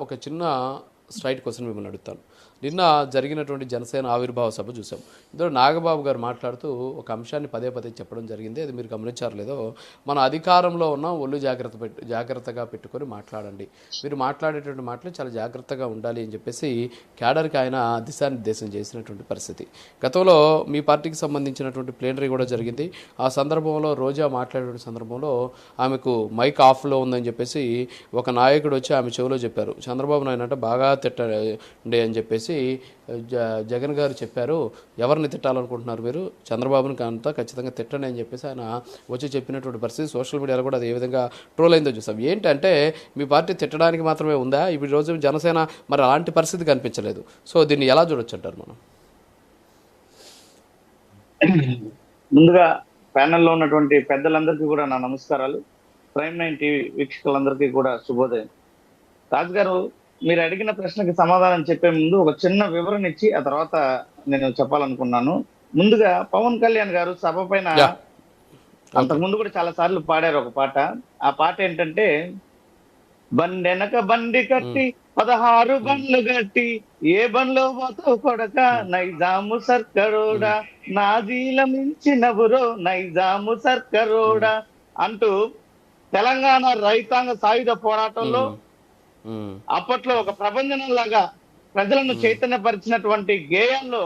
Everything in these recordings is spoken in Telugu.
ఒక చిన్న స్ట్రైట్ క్వశ్చన్ మిమ్మల్ని అడుగుతాను. నిన్న జరిగినటువంటి జనసేన ఆవిర్భావ సభ చూసాం ఇందులో నాగబాబు గారు మాట్లాడుతూ ఒక అంశాన్ని పదే పదే చెప్పడం జరిగింది. అది మీరు గమనించారు లేదో మన అధికారంలో ఉన్న ఒళ్ళు జాగ్రత్త పెట్టు జాగ్రత్తగా పెట్టుకొని మాట్లాడండి. మీరు మాట్లాడేటువంటి మాటలు చాలా జాగ్రత్తగా ఉండాలి అని చెప్పేసి క్యాడర్కి ఆయన దిశానిర్దేశం చేసినటువంటి పరిస్థితి. గతంలో మీ పార్టీకి సంబంధించినటువంటి ప్లేనరీ కూడా జరిగింది. ఆ సందర్భంలో రోజా మాట్లాడే సందర్భంలో ఆమెకు మైక్ ఆఫ్లో ఉందని చెప్పేసి ఒక నాయకుడు వచ్చి ఆమె చెవిలో చెప్పారు. చంద్రబాబు నాయుడు అంటే బాగా తిట్టండి అని చెప్పేసి జ జగన్ గారు చెప్పారు. ఎవరిని తిట్టాలనుకుంటున్నారు మీరు? చంద్రబాబుని అంతా ఖచ్చితంగా తిట్టండి అని చెప్పేసి ఆయన వచ్చి చెప్పినటువంటి పరిస్థితి సోషల్ మీడియాలో కూడా అది ఏ విధంగా ట్రోల్ అయిందో చూసాం. ఏంటంటే మీ పార్టీ తిట్టడానికి మాత్రమే ఉందా? ఇప్పుడు రోజు జనసేన మరి అలాంటి పరిస్థితి కనిపించలేదు. సో దీన్ని ఎలా చూడొచ్చు అంటారు మనం? ముందుగా ప్యానెల్లో ఉన్నటువంటి పెద్దలందరికీ కూడా నా నమస్కారాలు. ప్రైమ్ నైన్ టీవీ వీక్షకులందరికీ కూడా శుభోదయం. రాజు గారు మీరు అడిగిన ప్రశ్నకి సమాధానం చెప్పే ముందు ఒక చిన్న వివరణ ఇచ్చి ఆ తర్వాత నేను చెప్పాలనుకున్నాను. ముందుగా పవన్ కళ్యాణ్ గారు సభ పైన Yeah. అంతకు ముందు కూడా చాలా సార్లు పాడారు ఒక పాట. ఆ పాట ఏంటంటే బండెనక బండి కట్టి పదహారు బండ్లు కట్టి ఏ బండ్లో పోతావు కొడక? నైజాము సర్కరోడా నాజీల మించినవురో నైజాము సర్కరోడా అంటూ తెలంగాణ రైతాంగ సాయుధ పోరాటంలో అప్పట్లో ఒక ప్రబంధనం లాగా ప్రజలను చైతన్యపరిచినటువంటి గేయాల్లో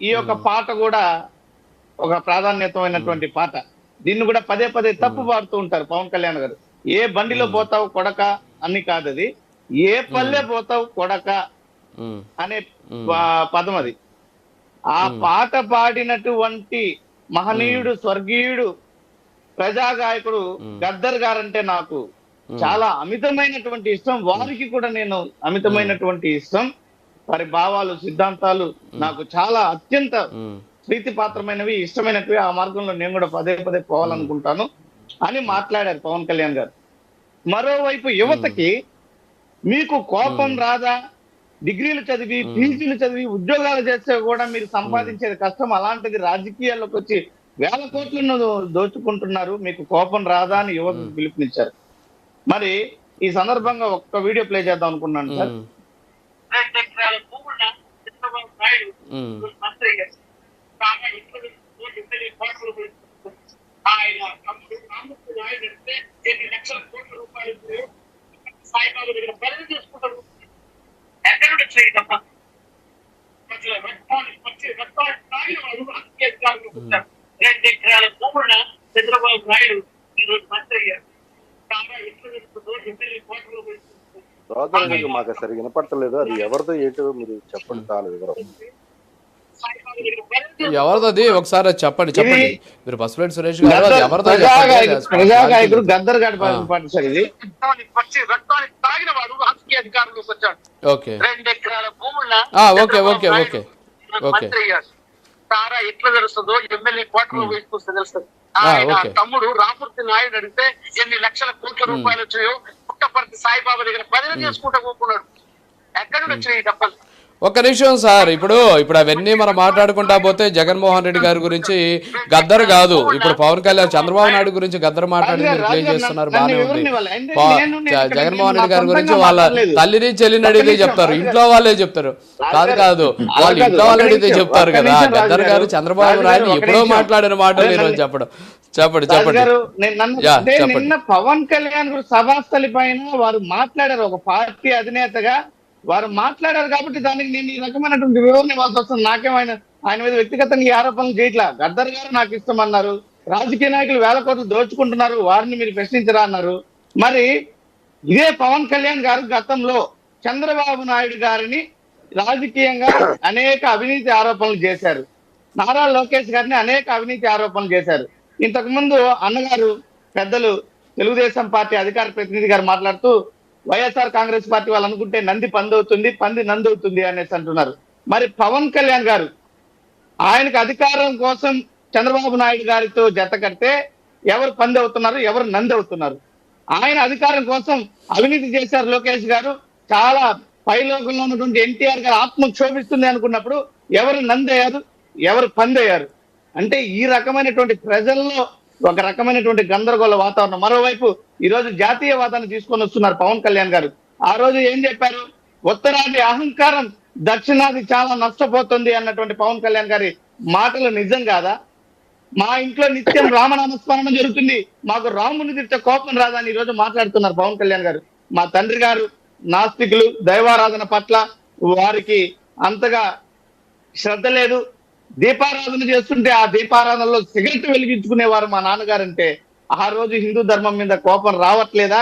ఈ యొక్క పాట కూడా ఒక ప్రాధాన్యతమైనటువంటి పాట. దీన్ని కూడా పదే పదే తప్పు పాడుతూ ఉంటారు పవన్ కళ్యాణ్ గారు. ఏ బండిలో పోతావు కొడక అని కాదు అది. ఏ పల్లె పోతావు కొడక అనే పదం అది. ఆ పాట పాడినటువంటి మహనీయుడు స్వర్గీయుడు ప్రజాగాయకుడు గద్దర్ గారంటే నాకు చాలా అమితమైనటువంటి ఇష్టం. వారికి కూడా నేను అమితమైనటువంటి ఇష్టం. వారి భావాలు సిద్ధాంతాలు నాకు చాలా అత్యంత ఉమ్, ప్రీతి పాత్రమైనవి ఇష్టమైనవి. ఆ మార్గంలో నేను కూడా పదే పదే పోవాలనుకుంటాను అని మాట్లాడారు పవన్ కళ్యాణ్ గారు. మరోవైపు యువతకి మీకు కోపం రాదా? డిగ్రీలు చదివి పీజీలు చదివి ఉద్యోగాలు చేస్తే కూడా మీరు సంపాదించేది కష్టం. అలాంటిది రాజకీయాల్లోకి వచ్చి వేల కోట్లను దోచుకుంటున్నారు. మీకు కోపం రాదా అని యువతకు పిలుపునిచ్చారు. మరి ఈ సందర్భంగా ఒక్క వీడియో ప్లే చేద్దాం అనుకున్నాను సార్. మంత్రి. ఆయన ఎన్ని లక్షల కోట్ల రూపాయలు సాయిబాబు దగ్గర బదిలీ చేసుకుంటారు ఎక్కడ వచ్చాయి తప్ప రెండు ఎకరాల చంద్రబాబు నాయుడు ఈరోజు మంత్రి గారు కాగా ఇప్పుడు కోటి ఇద్దరి కోట్లు పెడుతున్నారు సోదరు మీకు మాకు సరిగా వినపడతలేదు. అది ఎవరిదో ఏంటో మీరు చెప్పండి చాలా వివరం. సాయిబాబు దగ్గర బదిలీ ఎవరిది అది? ఒకసారి చెప్పండి చెప్పండి. మీరు పసుపులేటి సురేష్ గారు గద్దర్ ఎవరిదో ప్రజాగాయకుడు చెప్పండి. ప్రజాగాయకుడు గద్దర్ గారి పాట సార్ ఇది. రక్తాన్ని పచ్చి రక్తాన్ని తాగిన వాడు రాజకీయ అధికారంలోకి వచ్చాడు ఓకే. రెండు ఎకరాల భూముల ఓకే, ఓకే, ఓకే. ఓకే. తారా ఎట్లా తెలుస్తుందో? ఎమ్మెల్యే కోటలో వేసుకొస్తే తెలుస్తుంది. ఆయన. తమ్ముడు రామూర్తి నాయుడు అడిగితే ఎన్ని లక్షల కోట్ల రూపాయలు వచ్చాయో పుట్టపర్తి సాయిబాబా దగ్గర బదిలీ చేసుకుంటూ కూకున్నాడు ఎక్కడి నుండి వచ్చినాయి డబ్బలు? ఒక్క నిమిషం సార్ ఇప్పుడు ఇప్పుడు అవన్నీ మనం మాట్లాడుకుంటా పోతే జగన్మోహన్ రెడ్డి గారి గురించి గద్దర్ కాదు. ఇప్పుడు పవన్ కళ్యాణ్ చంద్రబాబు నాయుడు గురించి గద్దర్ మాట్లాడి మీరు చేస్తున్నారు బాగానే ఉంది. జగన్మోహన్ రెడ్డి గారి గురించి వాళ్ళ తల్లిని చెల్లిని అడిగితే చెప్తారు. ఇంట్లో వాళ్ళే చెప్తారు. కాదు కాదు. వాళ్ళు ఇంట్లో వాళ్ళు అడిగితే చెప్తారు కదా. గద్దర్ గారు చంద్రబాబు నాయుడు ఎప్పుడో మాట్లాడిన మాటలు ఈరోజు చెప్పడం. చెప్పండి చెప్పండి. నన్ను పవన్ కళ్యాణ్ సభాస్థలి పైన వారు మాట్లాడారు ఒక పార్టీ అధినేతగా. వారు మాట్లాడారు కాబట్టి దానికి నేను ఈ రకమైనటువంటి వివరణ ఇవ్వాల్సి వస్తుంది. నాకేమైనా ఆయన మీద వ్యక్తిగతంగా ఈ ఆరోపణలు చేయట్లా? గద్దర్ గారు నాకు ఇష్టం అన్నారు రాజకీయ నాయకులు వేల కోట్లు దోచుకుంటున్నారు. వారిని మీరు ప్రశ్నించరా అన్నారు. మరి ఇదే పవన్ కళ్యాణ్ గారు గతంలో చంద్రబాబు నాయుడు గారిని రాజకీయంగా అనేక అవినీతి ఆరోపణలు చేశారు. నారా లోకేష్ గారిని అనేక అవినీతి ఆరోపణలు చేశారు. ఇంతకు ముందు అన్నగారు పెద్దలు తెలుగుదేశం పార్టీ అధికార ప్రతినిధి గారు మాట్లాడుతూ వైఎస్ఆర్ కాంగ్రెస్ పార్టీ వాళ్ళు అనుకుంటే నంది పందవుతుంది పంది నందవుతుంది అనేసి అంటున్నారు. మరి పవన్ కళ్యాణ్ గారు ఆయనకు అధికారం కోసం చంద్రబాబు నాయుడు గారితో జత కడితే ఎవరు పంది అవుతున్నారు ఎవరు నంది అవుతున్నారు? ఆయన అధికారం కోసం అవినీతి చేశారు లోకేష్ గారు. చాలా పైలోకంలో ఉన్నటువంటి ఎన్టీఆర్ గారు ఆత్మ క్షోభిస్తుంది అనుకున్నప్పుడు ఎవరు నందయ్యారు ఎవరు పందయ్యారు అంటే ఈ రకమైనటువంటి ప్రజల్లో ఒక రకమైనటువంటి గందరగోళ వాతావరణం. మరోవైపు ఈ రోజు జాతీయవాదాన్ని తీసుకొని వస్తున్నారు పవన్ కళ్యాణ్ గారు. ఆ రోజు ఏం చెప్పారు? ఉత్తరాది అహంకారం దక్షిణాది చాలా నష్టపోతుంది అన్నటువంటి పవన్ కళ్యాణ్ గారి మాటలు నిజం కాదా? మా ఇంట్లో నిత్యం రామనామస్మరణ జరుగుతుంది. మాకు రాముని తిట్ట కోపం రాదని ఈ రోజు మాట్లాడుతున్నారు పవన్ కళ్యాణ్ గారు. మా తండ్రి గారు నాస్తికులు దైవారాధన పట్ల వారికి అంతగా శ్రద్ధ లేదు. దీపారాధన చేస్తుంటే ఆ దీపారాధనలో సిగరెట్ వెలిగించుకునేవారు మా నాన్నగారంటే ఆ రోజు హిందూ ధర్మం మీద కోపం రావట్లేదా?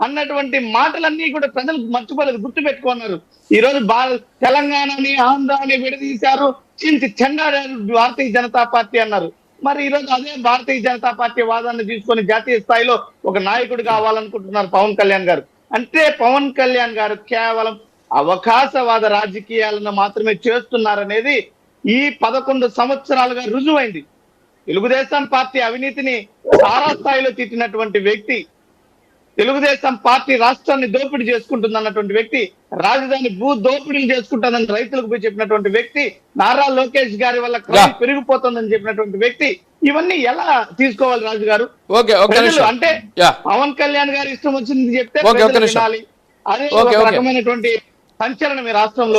అన్నటువంటి మాటలన్నీ కూడా ప్రజలు మర్చిపోలేదు గుర్తు పెట్టుకున్నారు ఈ రోజు బా తెలంగాణని ఆంధ్రాని విడదీశారు. చించి చెండాడారు భారతీయ జనతా పార్టీ అన్నారు. మరి ఈ రోజు అదే భారతీయ జనతా పార్టీ వాదాన్ని తీసుకొని జాతీయ స్థాయిలో ఒక నాయకుడు కావాలనుకుంటున్నారు పవన్ కళ్యాణ్ గారు. అంటే పవన్ కళ్యాణ్ గారు కేవలం అవకాశవాద రాజకీయాలను మాత్రమే చేస్తున్నారనేది ఈ పదకొండు సంవత్సరాలుగా రుజువైంది. తెలుగుదేశం పార్టీ అవినీతిని సారా స్థాయిలో తిట్టినటువంటి వ్యక్తి తెలుగుదేశం పార్టీ రాష్ట్రాన్ని దోపిడీ చేసుకుంటుంది అన్నటువంటి వ్యక్తి రాజధాని భూ దోపిడీలు చేసుకుంటుందని రైతులకు పోయి చెప్పినటువంటి వ్యక్తి నారా లోకేష్ గారి వల్ల క్రైమ్ పెరిగిపోతుందని చెప్పినటువంటి వ్యక్తి ఇవన్నీ ఎలా తీసుకోవాలి రాజు గారు అంటే పవన్ కళ్యాణ్ గారి ఇష్టం వచ్చింది చెప్తే. వినాలి. అదే ఒక. రకమైనటువంటి సంచలనం ఈ రాష్ట్రంలో.